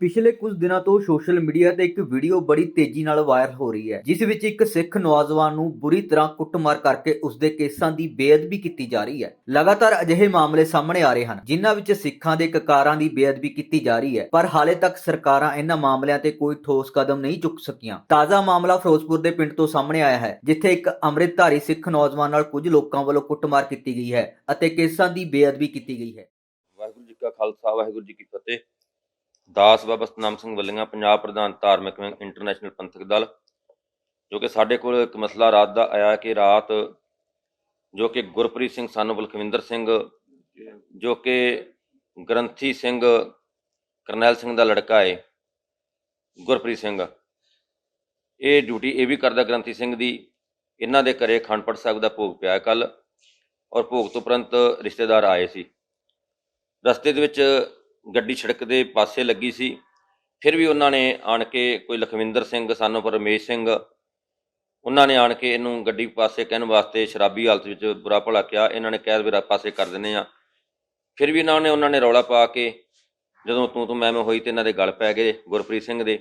ਪਿਛਲੇ ਕੁਝ ਦਿਨਾਂ ਤੋਂ ਸੋਸ਼ਲ ਮੀਡੀਆ ਤੇ ਇੱਕ ਵੀਡੀਓ ਬੜੀ ਤੇਜ਼ੀ ਨਾਲ ਵਾਇਰਲ ਹੋ ਰਹੀ ਹੈ, ਜਿਸ ਵਿੱਚ ਇੱਕ ਸਿੱਖ ਨੌਜਵਾਨ ਨੂੰ ਬੁਰੀ ਤਰ੍ਹਾਂ ਕੁੱਟਮਾਰ ਕਰਕੇ ਉਸਦੇ ਕੇਸਾਂ ਦੀ ਬੇਅਦਬੀ ਕੀਤੀ ਜਾ ਰਹੀ ਹੈ। ਲਗਾਤਾਰ ਅਜਿਹੇ ਮਾਮਲੇ ਸਾਹਮਣੇ ਆ ਰਹੇ ਹਨ, ਜਿਨ੍ਹਾਂ ਵਿੱਚ ਸਿੱਖਾਂ ਦੇ ਕਕਾਰਾਂ ਦੀ ਬੇਅਦਬੀ ਕੀਤੀ ਜਾ ਰਹੀ ਹੈ, ਪਰ ਹਾਲੇ ਤੱਕ ਸਰਕਾਰਾਂ ਇਹਨਾਂ ਮਾਮਲਿਆਂ ਤੇ ਕੋਈ ਠੋਸ ਕਦਮ ਨਹੀਂ ਚੁੱਕ ਸਕੀਆਂ। ਤਾਜ਼ਾ ਮਾਮਲਾ ਫਿਰੋਜ਼ਪੁਰ ਦੇ ਪਿੰਡ ਤੋਂ ਸਾਹਮਣੇ ਆਇਆ ਹੈ, ਜਿੱਥੇ ਇੱਕ ਅੰਮ੍ਰਿਤਧਾਰੀ ਸਿੱਖ ਨੌਜਵਾਨ ਨਾਲ ਕੁਝ ਲੋਕਾਂ ਵੱਲੋਂ ਕੁੱਟਮਾਰ ਕੀਤੀ ਗਈ ਹੈ ਅਤੇ ਕੇਸਾਂ ਦੀ ਬੇਅਦਬੀ ਕੀਤੀ ਗਈ ਹੈ। ਵਾਹਿਗੁਰੂ ਜੀ ਕਾ ਖਾਲਸਾ, ਵਾਹਿਗੁਰੂ ਜੀ ਕੀ ਫਤਿਹ। ਦਾਸ ਬਾਬਾ ਸਤਨਾਮ ਸਿੰਘ ਵੱਲੀਆਂ ਪੰਜਾਬ ਪ੍ਰਧਾਨ ਧਾਰਮਿਕ ਵਿੰਗ ਇੰਟਰਨੈਸ਼ਨਲ ਪੰਥਕ ਦਲ, ਜੋ ਕਿ ਸਾਡੇ ਕੋਲ ਇੱਕ ਮਸਲਾ ਰਾਤ ਦਾ ਆਇਆ ਕਿ ਰਾਤ ਜੋ ਕਿ ਗੁਰਪ੍ਰੀਤ ਸਿੰਘ ਸਾਨੂੰ ਬਲਖਵਿੰਦਰ ਸਿੰਘ, ਜੋ ਕਿ ਗ੍ਰੰਥੀ ਸਿੰਘ ਕਰਨੈਲ ਸਿੰਘ ਦਾ ਲੜਕਾ ਹੈ ਗੁਰਪ੍ਰੀਤ ਸਿੰਘ। ਇਹ ਡਿਊਟੀ ਇਹ ਵੀ ਕਰਦਾ ਗ੍ਰੰਥੀ ਸਿੰਘ ਦੀ, ਇਹਨਾਂ ਦੇ ਘਰੇ ਖੰਡਪੜ ਸਾਹਿਬ ਦਾ ਭੋਗ ਪਿਆ ਕੱਲ ਔਰ ਭੋਗ ਤੋਂ ਉਪਰੰਤ ਰਿਸ਼ਤੇਦਾਰ ਆਏ ਸੀ। ਰਸਤੇ ਦੇ ਵਿੱਚ ਗੱਡੀ ਸੜਕ ਦੇ ਪਾਸੇ ਲੱਗੀ ਸੀ। ਫਿਰ ਵੀ ਉਹਨਾਂ ਨੇ ਆਣ ਕੇ ਕੋਈ ਲਖਵਿੰਦਰ ਸਿੰਘ, ਸਾਨੂੰ ਪਰਮੇਸ਼ ਸਿੰਘ, ਉਹਨਾਂ ਨੇ ਆਣ ਕੇ ਇਹਨੂੰ ਗੱਡੀ ਪਾਸੇ ਕਹਿਣ ਵਾਸਤੇ ਸ਼ਰਾਬੀ ਹਾਲਤ ਵਿੱਚ ਬੁਰਾ ਭਲਾ ਕਿਹਾ। ਇਹਨਾਂ ਨੇ ਕਹਿ ਵੀਰਾ ਪਾਸੇ ਕਰ ਦਿੰਦੇ ਆ। ਫਿਰ ਵੀ ਇਹਨਾਂ ਨੇ ਉਹਨਾਂ ਨੇ ਰੌਲਾ ਪਾ ਕੇ ਜਦੋਂ ਤੂੰ ਤੂੰ ਮੈਂ ਮੈਂ ਹੋਈ ਤੇ ਇਹਨਾਂ ਦੇ ਗਲ ਪੈ ਗਏ ਗੁਰਪ੍ਰੀਤ ਸਿੰਘ ਦੇ।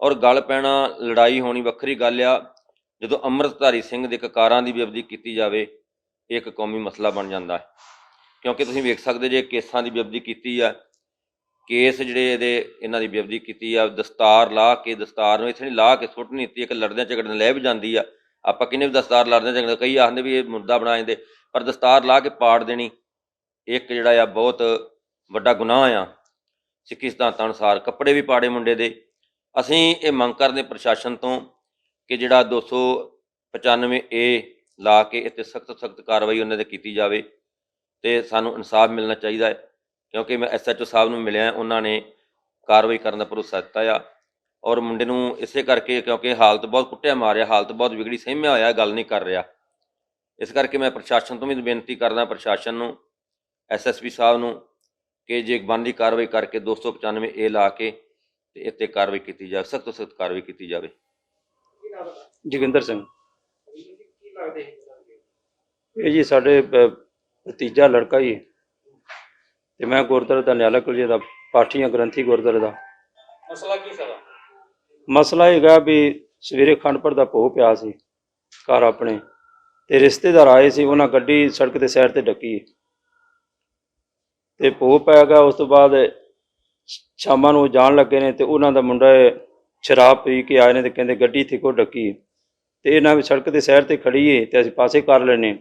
ਔਰ ਗਲ ਪੈਣਾ ਲੜਾਈ ਹੋਣੀ ਵੱਖਰੀ ਗੱਲ ਆ। ਜਦੋਂ ਅੰਮ੍ਰਿਤਧਾਰੀ ਸਿੰਘ ਦੇ ਕਕਾਰਾਂ ਦੀ ਬੇਅਦਬੀ ਕੀਤੀ ਜਾਵੇ, ਇਹ ਇੱਕ ਕੌਮੀ ਮਸਲਾ ਬਣ ਜਾਂਦਾ ਹੈ। ਕਿਉਂਕਿ ਤੁਸੀਂ ਵੇਖ ਸਕਦੇ ਜੇ ਕੇਸਾਂ ਦੀ ਬੇਅਦਬੀ ਕੀਤੀ ਆ, ਕੇਸ ਜਿਹੜੇ ਇਹਦੇ, ਇਹਨਾਂ ਦੀ ਬੇਅਦਬੀ ਕੀਤੀ ਆ, ਦਸਤਾਰ ਲਾ ਕੇ, ਦਸਤਾਰ ਨੂੰ ਇੱਥੇ ਨਹੀਂ ਲਾ ਕੇ ਸੁੱਟ ਨਹੀਂ ਦਿੱਤੀ, ਇੱਕ ਲੜਦਿਆਂ ਝਗੜਨ ਲੈ ਵੀ ਜਾਂਦੀ ਆ। ਆਪਾਂ ਕਿੰਨੇ ਵੀ ਦਸਤਾਰ ਲੜਦਿਆਂ ਝਗੜਦੇ ਕਈ ਆਖਦੇ ਵੀ ਇਹ ਮੁੱਦਾ ਬਣਾ ਜਾਂਦੇ, ਪਰ ਦਸਤਾਰ ਲਾ ਕੇ ਪਾੜ ਦੇਣੀ, ਇੱਕ ਜਿਹੜਾ ਆ ਬਹੁਤ ਵੱਡਾ ਗੁਨਾਹ ਆ। ਸਿੱਖੀ ਸਿਧਾਂਤਾਂ ਅਨੁਸਾਰ ਕੱਪੜੇ ਵੀ ਪਾੜੇ ਮੁੰਡੇ ਦੇ। ਅਸੀਂ ਇਹ ਮੰਗ ਕਰਦੇ ਪ੍ਰਸ਼ਾਸਨ ਤੋਂ ਕਿ ਜਿਹੜਾ 295 ਏ ਲਾ ਕੇ ਇੱਥੇ ਸਖਤ ਸਖਤ ਕਾਰਵਾਈ ਉਹਨਾਂ ਤੇ ਕੀਤੀ ਜਾਵੇ। ਤੇ ਸਾਨੂੰ ਇਨਸਾਫ ਮਿਲਣਾ ਚਾਹੀਦਾ ਹੈ ਕਿਉਂਕਿ ਮੈਂ ਐਸਐਚਓ ਸਾਹਿਬ ਨੂੰ ਮਿਲਿਆ ਉਹਨਾਂ ਨੇ ਕਾਰਵਾਈ ਕਰਨ ਦਾ ਭਰੋਸਾ ਦਿੱਤਾ ਆ। ਔਰ ਮੁੰਡੇ ਨੂੰ ਇਸੇ ਕਰਕੇ ਕਿਉਂਕਿ ਹਾਲਤ ਬਹੁਤ ਕੁੱਟਿਆ ਮਾਰਿਆ ਹਾਲਤ ਬਹੁਤ ਵਿਗੜੀ ਸਹਿਮਿਆ ਹੋਇਆ ਗੱਲ ਨਹੀਂ ਕਰ ਰਿਹਾ। ਇਸ ਕਰਕੇ ਮੈਂ ਪ੍ਰਸ਼ਾਸਨ ਤੋਂ ਵੀ ਬੇਨਤੀ ਕਰਦਾ ਪ੍ਰਸ਼ਾਸਨ ਨੂੰ ਐਸਐਸਪੀ ਸਾਹਿਬ ਨੂੰ ਕਿ ਜੇ ਬਣਦੀ ਕਾਰਵਾਈ ਕਰਕੇ 295 ਏ ਲਾ ਕੇ ਤੇ ਇੱਥੇ ਕਾਰਵਾਈ ਕੀਤੀ ਜਾਵੇ ਸਖਤ ਤੋਂ ਸਖਤ ਕਾਰਵਾਈ ਕੀਤੀ ਜਾਵੇ। ਜੋਗਿੰਦਰ ਸਿੰਘ। ਇਹ? ਜੀ ਸਾਡੇ ਭ- ਭਤੀਜਾ ਲੜਕਾ ਹੀ ਹੈ। ਤੇ ਮੈਂ ਗੁਰਦੁਆਰੇ ਦਾ ਨਿਆਲਾ ਕੁਲਜੇ ਦਾ ਪਾਠੀਆਂ ਗ੍ਰੰਥੀ ਗੁਰਦੁਆਰੇ ਦਾ। ਮਸਲਾ ਕੀ ਸਾਰਾ? ਮਸਲਾ ਇਹ ਹੈਗਾ ਵੀ ਸਵੇਰੇ ਖੰਡਪੜ ਦਾ ਭੋਗ ਪਿਆ ਸੀ ਘਰ ਆਪਣੇ। ਤੇ ਰਿਸ਼ਤੇਦਾਰ ਆਏ ਸੀ ਉਹਨਾਂ ਗੱਡੀ ਸੜਕ ਦੇ ਸਾਈਡ ਤੇ ਡੱਕੀ ਤੇ ਭੋਗ ਪੈ ਗਿਆ ਉਸ ਤੋਂ ਬਾਅਦ ਸ਼ਾਮਾਂ ਨੂੰ ਜਾਣ ਲੱਗੇ ਨੇ ਤੇ ਉਹਨਾਂ ਦਾ ਮੁੰਡਾ ਸ਼ਰਾਬ ਪੀ ਕੇ ਆਏ ਨੇ ਤੇ ਕਹਿੰਦੇ ਗੱਡੀ ਇੱਥੇ ਕੋ ਡੱਕੀ ਤੇ ਇਹਨਾਂ ਵੀ ਸੜਕ ਦੇ ਸਾਈਡ ਤੇ ਖੜੀ ਏ ਤੇ ਅਸੀਂ ਪਾਸੇ ਕਰ ਲੈਨੇ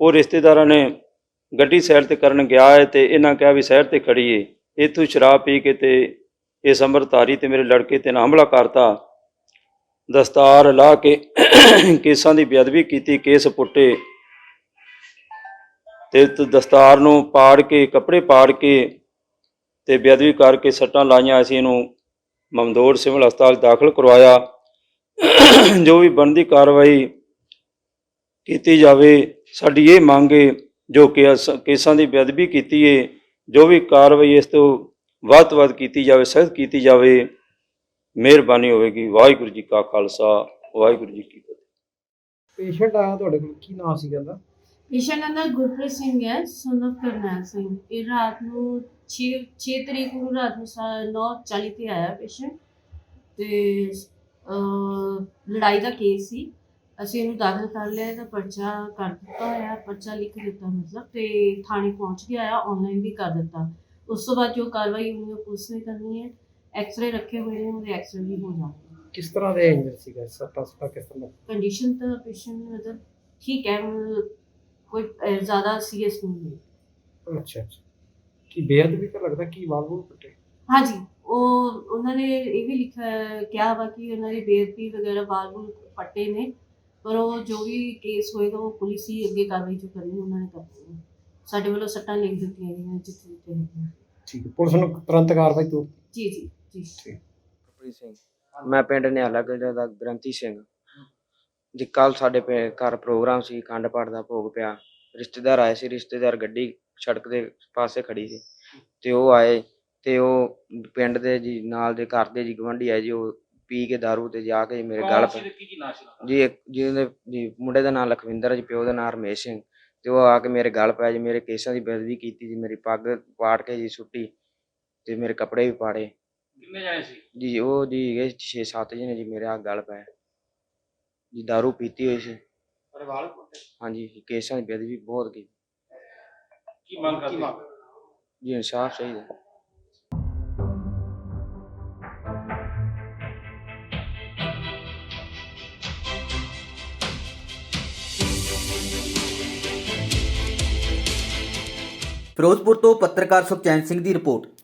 ਉਹ ਰਿਸ਼ਤੇਦਾਰਾਂ ਨੇ ਗੱਡੀ ਸੈਰ ਤੇ ਕਰਨ ਗਿਆ ਹੈ ਤੇ ਇਹਨਾਂ ਕਿਹਾ ਵੀ ਸਾਈਡ ਤੇ ਖੜੀ ਏ ਇੱਥੋਂ ਸ਼ਰਾਬ ਪੀ ਕੇ ਤੇ ਇਸ ਅੰਮ੍ਰਿਤਧਾਰੀ ਤੇ ਮੇਰੇ ਲੜਕੇ ਤੇ ਨਾ ਹਮਲਾ ਕਰਤਾ। ਦਸਤਾਰ ਲਾ ਕੇ ਕੇਸਾਂ ਦੀ ਬੇਅਦਬੀ ਕੀਤੀ, ਕੇਸ ਪੁੱਟੇ। ਤੇ, ਦਸਤਾਰ ਨੂੰ ਪਾੜ ਕੇ, ਕੱਪੜੇ ਪਾੜ ਕੇ ਤੇ ਬੇਅਦਬੀ ਕਰਕੇ ਸੱਟਾਂ ਲਾਈਆਂ। ਅਸੀਂ ਇਹਨੂੰ ਮਮਦੋੜ ਸਿਵਲ ਹਸਪਤਾਲ ਦਾਖਲ ਕਰਵਾਇਆ। ਜੋ ਵੀ ਬਣਦੀ ਕਾਰਵਾਈ ਕੀਤੀ ਜਾਵੇ ਸਾਡੀ ਇਹ ਮੰਗ ਹੈ ਜੋ ਕਿ ਕੇਸਾਂ ਦੀ ਬੇਅਦਬੀ ਕੀਤੀ ਹੈ ਜੋ ਵੀ ਕਾਰਵਾਈ ਇਸ ਤੋਂ ਵੱਧ ਵੱਧ ਕੀਤੀ ਜਾਵੇ ਸਖਤ ਕੀਤੀ ਜਾਵੇ ਮਿਹਰਬਾਨੀ ਹੋਵੇਗੀ। ਵਾਹਿਗੁਰੂ ਜੀ ਕਾ ਖਾਲਸਾ ਵਾਹਿਗੁਰੂ ਜੀ ਕੀ ਫਤਿਹ। ਪੇਸ਼ੈਂਟ ਆਇਆ ਤੁਹਾਡੇ ਕੋਲ ਕੀ ਨਾਮ ਸੀ ਕਹਿੰਦਾ? ਪੇਸ਼ੈਂਟ ਦਾ ਨਾਮ ਗੁਰਪ੍ਰੀਤ ਸਿੰਘ ਹੈ of ਕਰਨੈਲ ਸਿੰਘ। ਇਹ ਰਾਤ ਨੂੰ 6 6 ਤਰੀਕ ਨੂੰ ਰਾਤ ਨੂੰ 9:40 ਤੇ ਆਇਆ ਪੇਸ਼ੈਂਟ। ਤੇ ਲੜਾਈ ਦਾ ਕੇਸ ਸੀ। ਅਸੀਂ ਇਹਨੂੰ ਦਾਖਲ ਕਰ ਲਿਆ ਇਹਦਾ ਪਰਚਾ ਕਰ ਦਿੱਤਾ ਹੋਇਆ ਪਰਚਾ ਲਿਖ ਦਿੱਤਾ ਮਤਲਬ ਤੇ ਥਾਣੇ ਪਹੁੰਚ ਗਿਆ ਆ ਆਨਲਾਈਨ ਵੀ ਕਰ ਦਿੱਤਾ। ਉਸ ਤੋਂ ਬਾਅਦ ਜੋ ਕਾਰਵਾਈ ਹੋਣੀ ਹੈ ਪੁਲਿਸ ਨੇ ਕਰਨੀ ਹੈ ਐਕਸ-ਰੇ ਰੱਖੇ ਹੋਏ ਨੇ ਉਹਦੇ ਐਕਸ-ਰੇ ਵੀ ਹੋ ਜਾਣਗੇ। ਕਿਸ ਤਰ੍ਹਾਂ ਦੇ ਇੰਜਰ ਸੀਗਾ? ਸੱਟਾ ਸੁੱਟਾ ਕਿਸ ਤਰ੍ਹਾਂ? ਕੰਡੀਸ਼ਨ ਤਾਂ ਪੇਸ਼ੈਂਟ ਮਤਲਬ ਠੀਕ ਹੈ ਕੋਈ ਜ਼ਿਆਦਾ ਸੀਰੀਅਸ ਨਹੀਂ ਹੈ ਅੱਛਾ ਅੱਛਾ। ਕੀ ਬੇਅਦਬੀ ਤਾਂ ਲੱਗਦਾ ਕੀ ਵਾਲ ਵੂਲ ਕੱਟੇ ਹਾਂਜੀ ਉਹ ਉਹਨਾਂ ਨੇ ਇਹ ਵੀ ਲਿਖਿਆ ਕਿਹਾ ਵਾ ਕਿ ਉਹਨਾਂ ਦੀ ਬੇਅਦਬੀ ਵਗੈਰਾ ਬੁਲ ਪੱਟੇ ਨੇ। ਪਰ ਉਹ ਜੋ ਵੀ ਕੇਸ ਹੋਏਗਾ ਉਹ ਪੁਲਿਸ ਹੀ ਅੱਗੇ ਕਾਰਵਾਈ ਜੋ ਕਰਨੀ ਉਹਨਾਂ ਨੇ ਕਰਨੀ ਹੈ। ਸਾਡੇ ਵੱਲੋਂ ਸੱਟਾਂ ਲਿਖ ਦਿੱਤੀਆਂ ਗਈਆਂ ਜਿੱਥੇ ਜਿੱਥੇ ਹੈਗੀਆਂ। ਠੀਕ ਹੈ ਪੁਲਿਸ ਨੂੰ ਤੁਰੰਤ ਕਾਰਵਾਈ ਤੋਂ ਜੀ ਜੀ ਜੀ। ਗੁਰਪ੍ਰੀਤ ਸਿੰਘ ਮੈਂ ਪਿੰਡ ਨਿਹਾਲਾ ਗੜਾ ਦਾ ਗ੍ਰੰਥੀ ਸਿੰਘ। ਜੀ ਕੱਲ ਸਾਡੇ ਪੇ- ਘਰ ਪ੍ਰੋਗਰਾਮ ਸੀ ਅਖੰਡ ਪਾਠ ਦਾ ਭੋਗ ਪਿਆ। ਰਿਸ਼ਤੇਦਾਰ ਆਏ ਸੀ ਰਿਸ਼ਤੇਦਾਰ ਗੱਡੀ ਸੜਕ ਦੇ ਪਾਸੇ ਖੜੀ ਸੀ। ਤੇ ਉਹ ਆਏ ਤੇ ਉਹ ਪਿੰਡ ਦੇ ਜੀ ਨਾਲ ਦੇ ਘਰ ਦੇ ਜੀ ਗਵੰਡੀ ਆਏ ਜੀ ਉਹ ਪੀ ਕੇ दारू ਤੇ ਜਾ ਕੇ ਮੇਰੇ ਗਲ ਪੈ ਕੀ ਕੀ ਨਾਸ਼ ਜੀ ਇੱਕ ਜਿਹਦੇ ਜੀ ਮੁੰਡੇ ਦਾ ਨਾਮ ਲਖਵਿੰਦਰ ਜੀ ਪਿਓ ਦਾ ਨਾਮ ਰਮੇਸ਼ ਸਿੰਘ ਤੇ ਉਹ ਆ ਕੇ ਮੇਰੇ ਗਲ ਪੈ ਜੀ ਮੇਰੇ ਕੇਸਾਂ ਦੀ ਬੇਇੱਜ਼ਤੀ ਕੀਤੀ ਜੀ ਮੇਰੀ ਪੱਗ ਪਾੜ ਕੇ ਜੀ ਸੁੱਟੀ ਤੇ ਮੇਰੇ ਕੱਪੜੇ ਵੀ ਪਾੜੇ। ਕਿੰਨੇ ਜਾਣੇ ਸੀ? ਜੀ ਉਹ ਜੀ ਹੈਗੇ 6-7 ਜਣੇ ਜੀ ਮੇਰੇ ਆ ਗਲ ਪੈ। ਜੀ दारू ਪੀਤੀ ਹੋਈ ਸੀ। ਪਰਿਵਾਰ ਕੋਲ ਹਾਂਜੀ ਕੇਸਾਂ ਦੀ ਬੇਇੱਜ਼ਤੀ ਬਹੁਤ ਕੀਤੀ। ਕੀ ਮੰਗ ਕਰਦੇ ਜੀ ਇਨਸਾਫ ਚਾਹੀਦਾ। ਫਿਰੋਜ਼ਪੁਰ ਤੋਂ ਪੱਤਰਕਾਰ ਸੁਖਚੈਨ ਸਿੰਘ ਦੀ ਰਿਪੋਰਟ।